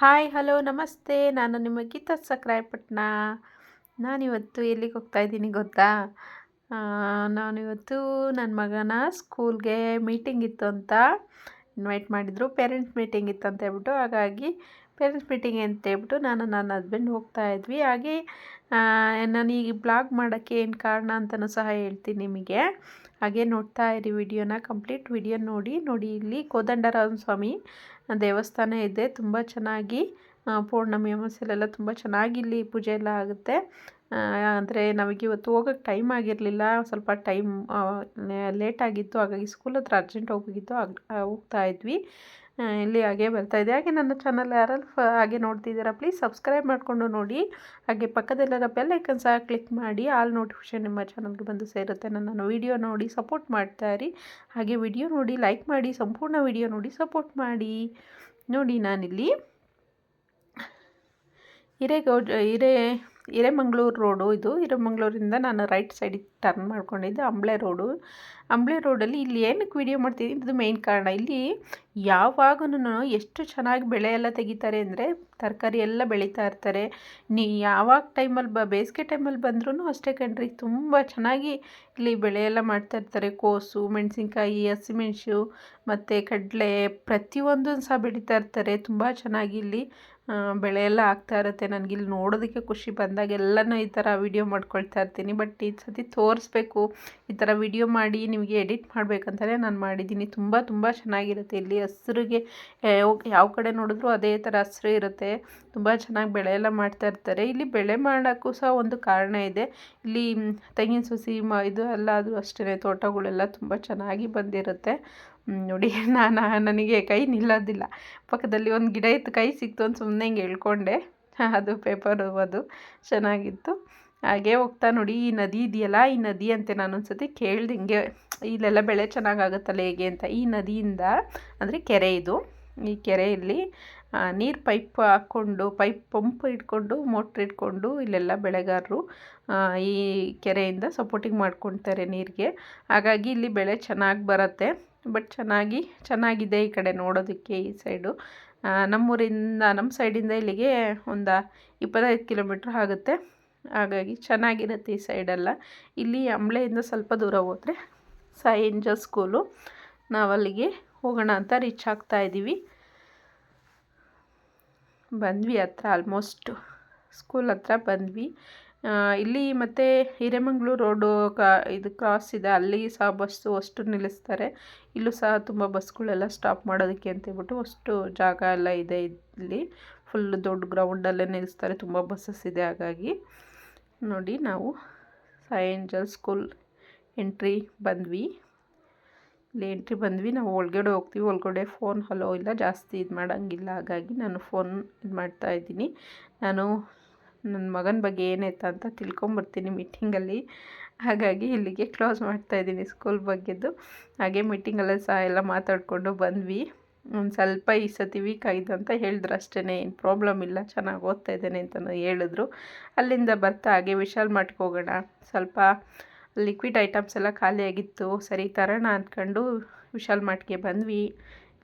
Hi hello ನಮಸ್ತೆ. ನಾನು ನಿಮ್ಮ ಗೀತಾ ಸಕ್ರಾಯಪಟ್ಟಣ ನಾನಿವತ್ತು ಎಲ್ಲಿಗೆ ಹೋಗ್ತಾ ಇದ್ದೀನಿ ಗೊತ್ತಾ? ನಾನಿವತ್ತು ನನ್ನ ಮಗನ ಸ್ಕೂಲ್ಗೆ ಮೀಟಿಂಗ್ ಇತ್ತು ಅಂತ ಇನ್ವೈಟ್ ಮಾಡಿದರು. ಪೇರೆಂಟ್ಸ್ ಮೀಟಿಂಗ್ ಇತ್ತು ಅಂತ ಹೇಳ್ಬಿಟ್ಟು. ಹಾಗಾಗಿ ಪೇರೆಂಟ್ಸ್ ಮೀಟಿಂಗ್ ಅಂತ ಹೇಳ್ಬಿಟ್ಟು ನಾನು ನನ್ನ ಹಸ್ಬೆಂಡ್ ಹೋಗ್ತಾ ಇದ್ವಿ. ಹಾಗೆ ನಾನು ಈಗ ಬ್ಲಾಗ್ ಮಾಡೋಕ್ಕೆ ಏನು ಕಾರಣ ಅಂತಲೂ ಸಹ ಹೇಳ್ತೀನಿ ನಿಮಗೆ. ಹಾಗೆ ನೋಡ್ತಾ ಇರಿ ವಿಡಿಯೋನ, ಕಂಪ್ಲೀಟ್ ವಿಡಿಯೋ ನೋಡಿ ನೋಡಿ ಇಲ್ಲಿ ಕೋದಂಡರಾಮ ಸ್ವಾಮಿ ದೇವಸ್ಥಾನ ಇದೆ, ತುಂಬ ಚೆನ್ನಾಗಿ ಪೌರ್ಣಮಿ ಅಮಾವಾಸ್ಯೆಲೆಲ್ಲ ತುಂಬ ಚೆನ್ನಾಗಿ ಇಲ್ಲಿ ಪೂಜೆ ಎಲ್ಲ ಆಗುತ್ತೆ. ಅಂದರೆ ನಮಗೆ ಇವತ್ತು ಹೋಗೋಕ್ಕೆ ಟೈಮ್ ಆಗಿರಲಿಲ್ಲ, ಸ್ವಲ್ಪ ಟೈಮ್ ಲೇಟ್ ಆಗಿತ್ತು, ಹಾಗಾಗಿ ಸ್ಕೂಲ್ ಹತ್ರ ಅರ್ಜೆಂಟ್ ಹೋಗಬೇಕಿತ್ತು ಹೋಗ್ತಾ ಇದ್ವಿ. ಇಲ್ಲಿ ಹಾಗೆ ಬರ್ತಾ ಇದೆ. ಹಾಗೆ ನನ್ನ ಚಾನಲ್ ಯಾರಲ್ಲಿ ಫ, ಹಾಗೆ ನೋಡ್ತಿದ್ದೀರಾ ಪ್ಲೀಸ್ ಸಬ್ಸ್ಕ್ರೈಬ್ ಮಾಡಿಕೊಂಡು ನೋಡಿ. ಹಾಗೆ ಪಕ್ಕದಲ್ಲಿರೋ ಬೆಲ್ ಐಕನ್ ಸಹ ಕ್ಲಿಕ್ ಮಾಡಿ. ಆಲ್ ನೋಟಿಫಿಕೇಷನ್ ನಿಮ್ಮ ಚಾನಲ್ಗೆ ಬಂದು ಸೇರುತ್ತೆ. ನನ್ನ ವಿಡಿಯೋ ನೋಡಿ ಸಪೋರ್ಟ್ ಮಾಡ್ತಾ ಇರಿ. ಹಾಗೆ ವಿಡಿಯೋ ನೋಡಿ ಲೈಕ್ ಮಾಡಿ, ಸಂಪೂರ್ಣ ವಿಡಿಯೋ ನೋಡಿ ಸಪೋರ್ಟ್ ಮಾಡಿ. ನೋಡಿ ನಾನಿಲ್ಲಿ ಹಿರೇಗೌಡ, ಹಿರೇ, ಹಿರೇಮಂಗ್ಳೂರು ರೋಡು ಇದು. ಹಿರೇಮಂಗ್ಳೂರಿಂದ ನಾನು ರೈಟ್ ಸೈಡಿಗೆ ಟರ್ನ್ ಮಾಡ್ಕೊಂಡಿದ್ದೆ, ಅಂಬಳೆ ರೋಡು ಅಂಬ್ಳೆ ರೋಡಲ್ಲಿ ಇಲ್ಲಿ ಏನಕ್ಕೆ ವಿಡಿಯೋ ಮಾಡ್ತೀನಿ ಅದು ಮೇಯ್ನ್ ಕಾರಣ. ಇಲ್ಲಿ ಯಾವಾಗೂ ಎಷ್ಟು ಚೆನ್ನಾಗಿ ಬೆಳೆ ಎಲ್ಲ ತೆಗಿತಾರೆ ಅಂದರೆ ತರಕಾರಿ ಎಲ್ಲ ಬೆಳೀತಾ ಇರ್ತಾರೆ. ನೀ ಯಾವಾಗ ಟೈಮಲ್ಲಿ ಬ, ಬೇಸಿಗೆ ಟೈಮಲ್ಲಿ ಬಂದ್ರೂ ಅಷ್ಟೇ ಕಣ್ರಿ. ತುಂಬ ಚೆನ್ನಾಗಿ ಇಲ್ಲಿ ಬೆಳೆ ಎಲ್ಲ ಮಾಡ್ತಾ ಇರ್ತಾರೆ. ಕೋಸು, ಮೆಣಸಿನ್ಕಾಯಿ, ಹಸಿಮೆಣಸು ಮತ್ತು ಕಡಲೆ ಪ್ರತಿಯೊಂದು ಸಹ ಬೆಳೀತಾ ಇರ್ತಾರೆ. ತುಂಬ ಚೆನ್ನಾಗಿ ಇಲ್ಲಿ ಬೆಳೆ ಎಲ್ಲ ಆಗ್ತಾ ಇರುತ್ತೆ. ನನಗೆ ಇಲ್ಲಿ ನೋಡೋದಕ್ಕೆ ಖುಷಿ ಬಂದಾಗ ಎಲ್ಲನೂ ಈ ಥರ ವಿಡಿಯೋ ಮಾಡ್ಕೊಳ್ತಾ ಇರ್ತೀನಿ. ಬಟ್ ಈ ಸತಿ ತೋರಿಸ್ಬೇಕು. ಈ ಥರ ವಿಡಿಯೋ ಮಾಡಿ ನಿಮಗೆ ಎಡಿಟ್ ಮಾಡಬೇಕಂತಲೇ ನಾನು ಮಾಡಿದ್ದೀನಿ. ತುಂಬ ತುಂಬ ಚೆನ್ನಾಗಿರುತ್ತೆ. ಇಲ್ಲಿ ಹಸ್ರಿಗೆ ಯಾವ ಕಡೆ ನೋಡಿದ್ರು ಅದೇ ಥರ ಹಸ್ರು ಇರುತ್ತೆ. ತುಂಬ ಚೆನ್ನಾಗಿ ಬೆಳೆ ಎಲ್ಲ ಮಾಡ್ತಾ ಇರ್ತಾರೆ. ಇಲ್ಲಿ ಬೆಳೆ ಮಾಡೋಕ್ಕೂ ಸಹ ಒಂದು ಕಾರಣ ಇದೆ. ಇಲ್ಲಿ ತೆಂಗಿನ ಸಸಿ, ಮ, ಇದು ಎಲ್ಲ ಅದು ಅಷ್ಟೇ ತೋಟಗಳೆಲ್ಲ ತುಂಬ ಚೆನ್ನಾಗಿ ಬಂದಿರುತ್ತೆ. ನೋಡಿ ನಾನು ನನಗೆ ಕೈ ನಿಲ್ಲೋದಿಲ್ಲ. ಪಕ್ಕದಲ್ಲಿ ಒಂದು ಗಿಡ ಇತ್ತು. ಕೈ ಸಿಕ್ತು ಅಂತ ಸುಮ್ಮನೆ ಹಿಂಗೆ ಹೇಳ್ಕೊಂಡೆ. ಅದು ಪೇಪರು, ಅದು ಚೆನ್ನಾಗಿತ್ತು. ಹಾಗೆ ಹೋಗ್ತಾ ನೋಡಿ, ಈ ನದಿ ಇದೆಯಲ್ಲ, ಈ ನದಿ ಅಂತೆ ನಾನು ಒಂದ್ಸತಿ ಕೇಳ್ದೆ ಹಿಂಗೆ, ಇಲ್ಲೆಲ್ಲ ಬೆಳೆ ಚೆನ್ನಾಗಾಗುತ್ತಲ್ಲ ಹೇಗೆ ಅಂತ. ಈ ನದಿಯಿಂದ ಅಂದರೆ ಕೆರೆ ಇದು. ಈ ಕೆರೆಯಲ್ಲಿ ನೀರು ಪೈಪ್ ಹಾಕ್ಕೊಂಡು, ಪೈಪ್ ಪಂಪ್ ಇಟ್ಕೊಂಡು, ಮೋಟ್ರ್ ಇಟ್ಕೊಂಡು ಇಲ್ಲೆಲ್ಲ ಬೆಳೆಗಾರರು ಈ ಕೆರೆಯಿಂದ ಸಪೋರ್ಟಿಂಗ್ ಮಾಡ್ಕೊತಾರೆ ನೀರಿಗೆ. ಹಾಗಾಗಿ ಇಲ್ಲಿ ಬೆಳೆ ಚೆನ್ನಾಗಿ ಬರುತ್ತೆ. ಬಟ್ ಚೆನ್ನಾಗಿ, ಚೆನ್ನಾಗಿದೆ ಈ ಕಡೆ ನೋಡೋದಕ್ಕೆ ಈ ಸೈಡು. ನಮ್ಮೂರಿಂದ ನಮ್ಮ ಸೈಡಿಂದ ಇಲ್ಲಿಗೆ ಒಂದು ಇಪ್ಪತ್ತೈದು ಕಿಲೋಮೀಟ್ರ್ ಆಗುತ್ತೆ. ಹಾಗಾಗಿ ಚೆನ್ನಾಗಿರುತ್ತೆ ಈ ಸೈಡೆಲ್ಲ. ಇಲ್ಲಿ ಅಂಬಳೆಯಿಂದ ಸ್ವಲ್ಪ ದೂರ ಹೋದರೆ ಸಾಯಿ ಏಂಜಲ್ ಸ್ಕೂಲು. ನಾವಲ್ಲಿಗೆ ಹೋಗೋಣ ಅಂತ ರೀಚ್ ಆಗ್ತಾ ಇದ್ದೀವಿ ಬಂದ್ವಿ ಹತ್ರ ಆಲ್ಮೋಸ್ಟ್ ಸ್ಕೂಲ್ ಹತ್ರ ಬಂದ್ವಿ. ಇಲ್ಲಿ ಮತ್ತು ಹಿರೇಮಂಗ್ಳೂರು ರೋಡು ಕಾ, ಇದು ಕ್ರಾಸ್ ಇದೆ. ಅಲ್ಲಿ ಸಹ ಬಸ್ಸು ಅಷ್ಟು ನಿಲ್ಲಿಸ್ತಾರೆ. ಇಲ್ಲೂ ಸಹ ತುಂಬ ಬಸ್ಗಳೆಲ್ಲ ಸ್ಟಾಪ್ ಮಾಡೋದಕ್ಕೆ ಅಂತೇಳ್ಬಿಟ್ಟು ಅಷ್ಟು ಜಾಗ ಎಲ್ಲ ಇದೆ ಇಲ್ಲಿ. ಫುಲ್ ದೊಡ್ಡ ಗ್ರೌಂಡಲ್ಲೇ ನಿಲ್ಲಿಸ್ತಾರೆ. ತುಂಬ ಬಸ್ಸಸ್ ಇದೆ ಹಾಗಾಗಿ. ನೋಡಿ ನಾವು ಸಾಯಿ ಏಂಜಲ್ ಸ್ಕೂಲ್ ಎಂಟ್ರಿ ಬಂದ್ವಿ. ಇಲ್ಲಿ ಎಂಟ್ರಿ ಬಂದ್ವಿ. ನಾವು ಒಳಗಡೆ ಹೋಗ್ತೀವಿ. ಒಳಗಡೆ ಫೋನ್ ಹಲೋ ಇಲ್ಲ. ಜಾಸ್ತಿ ಇದು ಮಾಡೋಂಗಿಲ್ಲ. ಹಾಗಾಗಿ ನಾನು ಫೋನ್ ಇದು ಮಾಡ್ತಾ ಇದ್ದೀನಿ. ನಾನು ನನ್ನ ಮಗನ ಬಗ್ಗೆ ಏನಾಯ್ತು ಅಂತ ತಿಳ್ಕೊಂಬರ್ತೀನಿ ಮೀಟಿಂಗಲ್ಲಿ ಹಾಗಾಗಿ ಇಲ್ಲಿಗೆ ಕ್ಲೋಸ್ ಮಾಡ್ತಾಯಿದ್ದೀನಿ ಸ್ಕೂಲ್ ಬಗ್ಗೆದ್ದು. ಹಾಗೆ ಮೀಟಿಂಗಲ್ಲೇ ಸಹ ಎಲ್ಲ ಮಾತಾಡಿಕೊಂಡು ಬಂದ್ವಿ. ಒಂದು ಸ್ವಲ್ಪ ಈ ಸತಿ ವೀಕ್ ಆಗಿದೆ ಅಂತ ಹೇಳಿದ್ರು ಅಷ್ಟೇ ಏನು ಪ್ರಾಬ್ಲಮ್ ಇಲ್ಲ, ಚೆನ್ನಾಗಿ ಓದ್ತಾ ಇದ್ದೇನೆ ಅಂತಲೂ ಹೇಳಿದ್ರು. ಅಲ್ಲಿಂದ ಬರ್ತಾ ಹಾಗೆ ವಿಶಾಲ್ ಮಠಕ್ಕೆ ಹೋಗೋಣ. ಸ್ವಲ್ಪ ಲಿಕ್ವಿಡ್ ಐಟಮ್ಸ್ ಎಲ್ಲ ಖಾಲಿಯಾಗಿತ್ತು ಸರಿ ತರೋಣ ಅಂದ್ಕೊಂಡು ವಿಶಾಲ್ ಮಾರ್ಟ್ಗೆ ಬಂದ್ವಿ.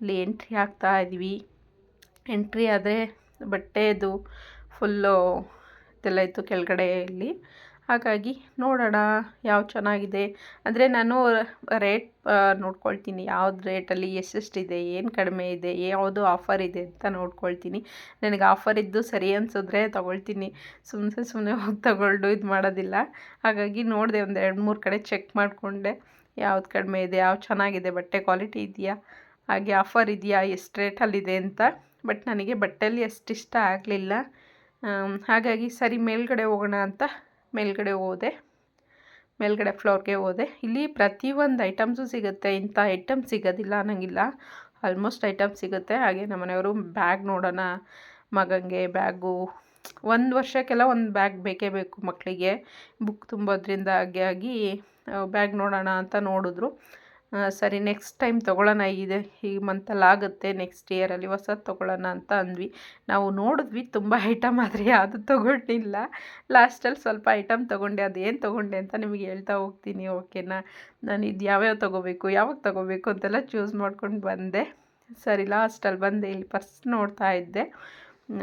ಇಲ್ಲಿ ಎಂಟ್ರಿ ಆಗ್ತಾ ಇದ್ವಿ. ಎಂಟ್ರಿ ಆದರೆ ಬಟ್ಟೆದು ಫುಲ್ಲು ಇದೆಲ್ಲ ಇತ್ತು ಕೆಳಗಡೆ ಇಲ್ಲಿ. ಹಾಗಾಗಿ ನೋಡೋಣ ಯಾವ ಚೆನ್ನಾಗಿದೆ. ಅಂದರೆ ನಾನು ರೇಟ್ ನೋಡ್ಕೊಳ್ತೀನಿ ಯಾವ್ದು ರೇಟಲ್ಲಿ ಎಷ್ಟೆಷ್ಟಿದೆ, ಏನು ಕಡಿಮೆ ಇದೆ, ಯಾವುದು ಆಫರ್ ಇದೆ ಅಂತ ನೋಡ್ಕೊಳ್ತೀನಿ. ನನಗೆ ಆಫರ್ ಇದ್ದು ಸರಿ ಅನಿಸಿದ್ರೆ ತೊಗೊಳ್ತೀನಿ. ಸುಮ್ಮನೆ ಸುಮ್ಮನೆ ಹೋಗಿ ತಗೊಂಡು ಇದು ಮಾಡೋದಿಲ್ಲ. ಹಾಗಾಗಿ ನೋಡಿದೆ ಒಂದು ಎರಡು ಮೂರು ಕಡೆ ಚೆಕ್ ಮಾಡಿಕೊಂಡೆ ಯಾವ್ದು ಕಡಿಮೆ ಇದೆ ಯಾವ್ದು ಚೆನ್ನಾಗಿದೆ, ಬಟ್ಟೆ ಕ್ವಾಲಿಟಿ ಇದೆಯಾ? ಹಾಗೆ ಆಫರ್ ಇದೆಯಾ, ಎಷ್ಟು ರೇಟಲ್ಲಿದೆ ಅಂತ. ಬಟ್ ನನಗೆ ಬಟ್ಟೆಯಲ್ಲಿ ಅಷ್ಟು ಇಷ್ಟ ಆಗಲಿಲ್ಲ. ಹಾಗಾಗಿ ಸರಿ ಮೇಲ್ಗಡೆ ಹೋಗೋಣ ಅಂತ ಮೇಲ್ಗಡೆ ಹೋದೆ, ಮೇಲ್ಗಡೆ ಫ್ಲೋರ್ಗೆ ಹೋದೆ. ಇಲ್ಲಿ ಪ್ರತಿಯೊಂದು ಐಟಮ್ಸು ಸಿಗುತ್ತೆ. ಇಂಥ ಐಟಮ್ ಸಿಗೋದಿಲ್ಲ, ಅನ್ನೋಂಗಿಲ್ಲ. ಆಲ್ಮೋಸ್ಟ್ ಐಟಮ್ ಸಿಗುತ್ತೆ. ಹಾಗೆ ನಮ್ಮ ಮನೆಯವರು ಬ್ಯಾಗ್ ನೋಡೋಣ, ಮಗಂಗೆ ಬ್ಯಾಗು. ಒಂದು ವರ್ಷಕ್ಕೆಲ್ಲ ಒಂದು ಬ್ಯಾಗ್ ಬೇಕೇ ಬೇಕು ಮಕ್ಕಳಿಗೆ. ಬುಕ್ ತುಂಬೋದ್ರಿಂದ ಆಗಿ ಬ್ಯಾಗ್ ನೋಡೋಣ ಅಂತ ನೋಡಿದ್ರು. ಸರಿ ನೆಕ್ಸ್ಟ್ ಟೈಮ್ ತೊಗೊಳ್ಳೋಣ, ಇದೆ, ಈ ಮಂತಲ್ಲಿ ಆಗುತ್ತೆ ನೆಕ್ಸ್ಟ್ ಇಯರಲ್ಲಿ ಹೊಸದು ತೊಗೊಳ್ಳೋಣ ಅಂತ ಅಂದ್ವಿ. ನಾವು ನೋಡಿದ್ವಿ, ತುಂಬ ಐಟಮ್ ಆದರೆ ಯಾವುದು ತೊಗೊಂಡಿಲ್ಲ ಲಾಸ್ಟಲ್ಲಿ ಸ್ವಲ್ಪ ಐಟಮ್ ತೊಗೊಂಡೆ, ಅದೇನು ತೊಗೊಂಡೆ ಅಂತ ನಿಮಗೆ ಹೇಳ್ತಾ ಹೋಗ್ತೀನಿ ಓಕೆನಾ ನಾನು ಇದು ಯಾವ್ಯಾವ ತೊಗೋಬೇಕು, ಯಾವಾಗ ತೊಗೋಬೇಕು ಅಂತೆಲ್ಲ ಚೂಸ್ ಮಾಡ್ಕೊಂಡು ಬಂದೆ. ಸರಿ ಲಾಸ್ಟಲ್ಲಿ ಬಂದೆ, ಇಲ್ಲಿ ಪರ್ಸ್ ನೋಡ್ತಾ ಇದ್ದೆ.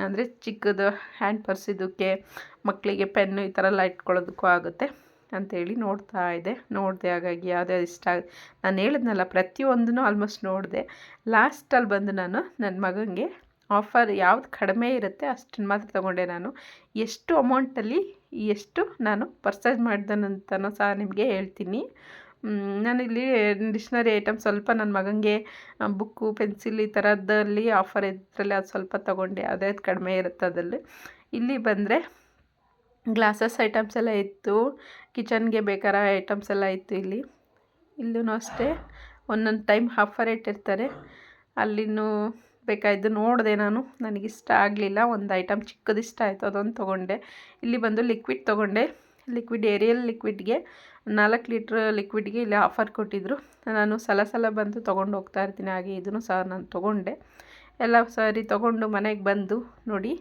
ಅಂದರೆ ಚಿಕ್ಕದು ಹ್ಯಾಂಡ್ ಪರ್ಸ್ ಇದಕ್ಕೆ ಮಕ್ಕಳಿಗೆ ಪೆನ್ನು ಈ ಥರ ಎಲ್ಲ ಇಟ್ಕೊಳ್ಳೋದಕ್ಕೂ ಆಗುತ್ತೆ. ಅಂತೇಳಿ ನೋಡ್ತಾ ಇದ್ದೆ ನೋಡಿದೆ ಹಾಗಾಗಿ ಯಾವುದೇ ಇಷ್ಟ ನಾನು ಹೇಳಿದ್ನಲ್ಲ ಪ್ರತಿಯೊಂದನ್ನು ಆಲ್ಮೋಸ್ಟ್ ನೋಡಿದೆ. ಲಾಸ್ಟಲ್ಲಿ ಬಂದು ನಾನು ನನ್ನ ಮಗನಿಗೆ ಆಫರ್ ಯಾವ್ದು ಕಡಿಮೆ ಇರುತ್ತೆ ಅಷ್ಟನ್ನು ಮಾತ್ರ ತೊಗೊಂಡೆ ನಾನು. ಎಷ್ಟು ಅಮೌಂಟಲ್ಲಿ ಎಷ್ಟು ನಾನು ಪರ್ಚೇಸ್ ಮಾಡಿದನಂತನೂ ಸಹ ನಿಮಗೆ ಹೇಳ್ತೀನಿ. ನಾನಿಲ್ಲಿ ಡಿಕ್ಷ್ನರಿ ಐಟಮ್ ಸ್ವಲ್ಪ ನನ್ನ ಮಗನಿಗೆ ಬುಕ್ಕು ಪೆನ್ಸಿಲ್ ಈ ಥರದ್ದಲ್ಲಿ ಆಫರ್ ಇದ್ರಲ್ಲಿ ಅದು ಸ್ವಲ್ಪ ತೊಗೊಂಡೆ. ಅದೇ ಕಡಿಮೆ ಇರುತ್ತೆ ಅದರಲ್ಲಿ. ಇಲ್ಲಿ ಬಂದರೆ ಗ್ಲಾಸಸ್ ಐಟಮ್ಸ್ ಎಲ್ಲ ಇತ್ತು. ಕಿಚನ್ಗೆ ಬೇಕಾದ ಐಟಮ್ಸ್ ಎಲ್ಲ ಇತ್ತು ಇಲ್ಲಿ. ಇಲ್ಲೂ ಅಷ್ಟೇ. ಒಂದೊಂದು ಟೈಮ್ ಆಫರ್ ಇಟ್ಟಿರ್ತಾರೆ ಅಲ್ಲಿನೂ ಬೇಕಾಯಿದ್ದು ನೋಡಿದೆ ನಾನು. ನನಗಿಷ್ಟ ಆಗಲಿಲ್ಲ. ಒಂದು ಐಟಮ್ ಚಿಕ್ಕದು ಇಷ್ಟ ಆಯಿತು. ಅದೊಂದು ತೊಗೊಂಡೆ. ಇಲ್ಲಿ ಬಂದು ಲಿಕ್ವಿಡ್ ತೊಗೊಂಡೆ. ಲಿಕ್ವಿಡ್ ಏರಿಯಲ್ ಲಿಕ್ವಿಡ್ಗೆ ನಾಲ್ಕು ಲೀಟ್ರ್ ಲಿಕ್ವಿಡ್ಗೆ ಇಲ್ಲಿ ಆಫರ್ ಕೊಟ್ಟಿದ್ದರು ನಾನು ಸಲ ಸಲ ಬಂದು ತೊಗೊಂಡು ಹೋಗ್ತಾ ಇರ್ತೀನಿ. ಹಾಗೆ ಇದನ್ನು ಸಹ ನಾನು ತೊಗೊಂಡೆ. ಎಲ್ಲ ಸರಿ ತೊಗೊಂಡು ಮನೆಗೆ ಬಂದು ನೋಡಿ.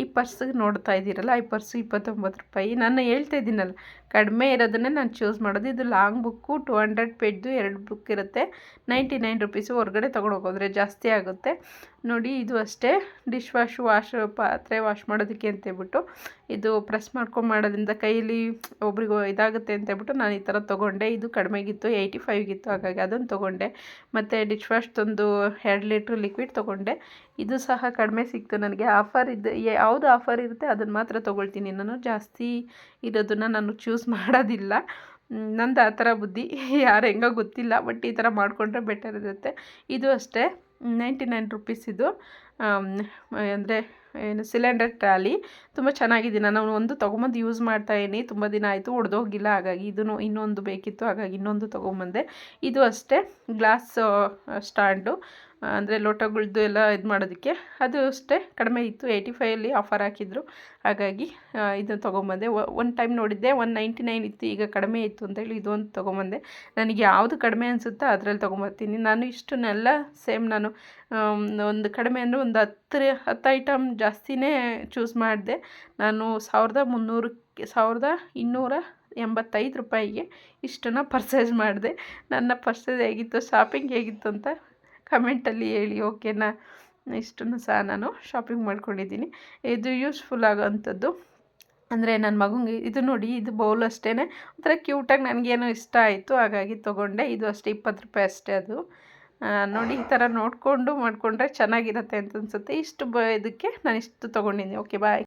ಈ ಪರ್ಸಿಗೆ ನೋಡ್ತಾ ಇದ್ದೀರಲ್ಲ, ಈ ಪರ್ಸು ಇಪ್ಪತ್ತೊಂಬತ್ತು ರೂಪಾಯಿ. ನಾನು ಹೇಳ್ತಾ ಇದ್ದೀನಲ್ಲ, ಕಡಿಮೆ ಇರೋದನ್ನೇ ನಾನು ಚೂಸ್ ಮಾಡೋದು. ಇದು ಲಾಂಗ್ ಬುಕ್ಕು ಟು ಹಂಡ್ರೆಡ್ ಪೇಜ್ದು ಎರಡು ಬುಕ್ ಇರುತ್ತೆ. ನೈಂಟಿ ನೈನ್ ರುಪೀಸು ಹೊರಗಡೆ ತೊಗೊಂಡು ಜಾಸ್ತಿ ಆಗುತ್ತೆ. ನೋಡಿ, ಇದು ಅಷ್ಟೇ. ಡಿಶ್ ವಾಶ್ ವಾಶ್, ಪಾತ್ರೆ ವಾಶ್ ಮಾಡೋದಕ್ಕೆ ಅಂತೇಳ್ಬಿಟ್ಟು ಇದು ಪ್ರೆಸ್ ಮಾಡ್ಕೊಂಡು ಮಾಡೋದ್ರಿಂದ ಕೈಯಲ್ಲಿ ಒಬ್ರಿಗೂ ಇದಾಗುತ್ತೆ ಅಂತೇಳ್ಬಿಟ್ಟು ನಾನು ಈ ಥರ ತೊಗೊಂಡೆ. ಇದು ಕಡಿಮೆಗಿತ್ತು, ಏಯ್ಟಿ ಫೈವ್ಗಿತ್ತು, ಹಾಗಾಗಿ ಅದನ್ನು ತೊಗೊಂಡೆ. ಮತ್ತು ಡಿಶ್ ವಾಶ್ ತಂದು ಎರಡು ಲೀಟ್ರ್ ಲಿಕ್ವಿಡ್ ತೊಗೊಂಡೆ. ಇದು ಸಹ ಕಡಿಮೆ ಸಿಕ್ತು ನನಗೆ. ಆಫರ್ ಇದ್ದು, ಯಾವುದು ಆಫರ್ ಇರುತ್ತೆ ಅದನ್ನು ಮಾತ್ರ ತೊಗೊಳ್ತೀನಿ. ನಾನು ಜಾಸ್ತಿ ಇರೋದನ್ನು ನಾನು ಚೂಸ್ ಮಾಡೋದಿಲ್ಲ. ನಂದು ಆ ಥರ ಬುದ್ಧಿ, ಯಾರು ಹೆಂಗೋ ಗೊತ್ತಿಲ್ಲ, ಬಟ್ ಈ ಥರ ಮಾಡಿಕೊಂಡ್ರೆ ಬೆಟರ್ ಇರುತ್ತೆ. ಇದು ಅಷ್ಟೇ. ನೈಂಟಿ ನೈನ್ ರುಪೀಸ್ ಇದು. ಅಂದರೆ ಏನು ಸಿಲಿಂಡರ್ ಟ್ರಾಲಿ. ತುಂಬ ಚೆನ್ನಾಗಿದೆ ನಾನು ಒಂದು ತೊಗೊಂಬಂದು ಯೂಸ್ ಮಾಡ್ತಾಯಿದ್ದೀನಿ ತುಂಬ ದಿನ ಆಯಿತು, ಒಡೆದೋಗಿಲ್ಲ. ಹಾಗಾಗಿ ಇದನ್ನು ಇನ್ನೊಂದು ಬೇಕಿತ್ತು. ಹಾಗಾಗಿ ಇನ್ನೊಂದು ತೊಗೊಂಬಂದೆ. ಇದು ಅಷ್ಟೇ, ಗ್ಲಾಸ್ ಸ್ಟ್ಯಾಂಡು. ಅಂದರೆ ಲೋಟಗಳದ್ದು ಎಲ್ಲ ಇದು ಮಾಡೋದಕ್ಕೆ. ಅದು ಅಷ್ಟೇ, ಕಡಿಮೆ ಇತ್ತು. ಏಯ್ಟಿ ಫೈವಲ್ಲಿ ಆಫರ್ ಹಾಕಿದ್ರು. ಹಾಗಾಗಿ ಇದನ್ನು ತೊಗೊಂಬಂದೆ. ಒನ್ ಟೈಮ್ ನೋಡಿದ್ದೆ ಒನ್ ನೈಂಟಿ ನೈನ್ ಇತ್ತು. ಈಗ ಕಡಿಮೆ ಇತ್ತು ಅಂತೇಳಿ ಇದೊಂದು ತೊಗೊಂಬಂದೆ. ನನಗೆ ಯಾವುದು ಕಡಿಮೆ ಅನಿಸುತ್ತೋ ಅದರಲ್ಲಿ ತೊಗೊಂಬರ್ತೀನಿ. ನಾನು ಇಷ್ಟನ್ನೆಲ್ಲ ಸೇಮ್ ನಾನು ಒಂದು ಕಡಿಮೆ ಅಂದರೆ ಒಂದು ಹತ್ತು ಹತ್ತು ಐಟಮ್ ಜಾಸ್ತಿನೇ ಚೂಸ್ ಮಾಡಿದೆ. ನಾನು ಸಾವಿರದ ಮುನ್ನೂರಕ್ಕೆ ಸಾವಿರದ ಇನ್ನೂರ ಎಂಬತ್ತೈದು ರೂಪಾಯಿಗೆ ಇಷ್ಟನ್ನು ಪರ್ಚೇಸ್ ಮಾಡಿದೆ. ನನ್ನ ಪರ್ಚೇಸ್ ಹೇಗಿತ್ತು ಶಾಪಿಂಗ್ ಹೇಗಿತ್ತು ಅಂತ ಕಮೆಂಟಲ್ಲಿ ಹೇಳಿ, ಓಕೆನಾ? ಇಷ್ಟನ್ನು ಸಹ ನಾನು ಶಾಪಿಂಗ್ ಮಾಡ್ಕೊಂಡಿದ್ದೀನಿ. ಇದು ಯೂಸ್ಫುಲ್ ಆಗೋವಂಥದ್ದು ಅಂದರೆ ನನ್ನ ಮಗುಂಗೆ ಇದು ನೋಡಿ, ಇದು ಬೌಲ್ ಅಷ್ಟೇ ಒಂಥರ ಕ್ಯೂಟಾಗಿ ನನಗೇನೋ ಇಷ್ಟ ಆಯಿತು, ಹಾಗಾಗಿ ತೊಗೊಂಡೆ. ಇದು ಅಷ್ಟೇ, ಇಪ್ಪತ್ತು ರೂಪಾಯಿ ಅಷ್ಟೇ ಅದು. ನೋಡಿ, ಈ ಥರ ನೋಡಿಕೊಂಡು ಮಾಡಿಕೊಂಡ್ರೆ ಚೆನ್ನಾಗಿರುತ್ತೆ ಅಂತ ಅನಿಸುತ್ತೆ. ಇಷ್ಟು ಬ, ಇದಕ್ಕೆ ನಾನು ಇಷ್ಟು ತೊಗೊಂಡಿದ್ದೀನಿ. Okay, bye.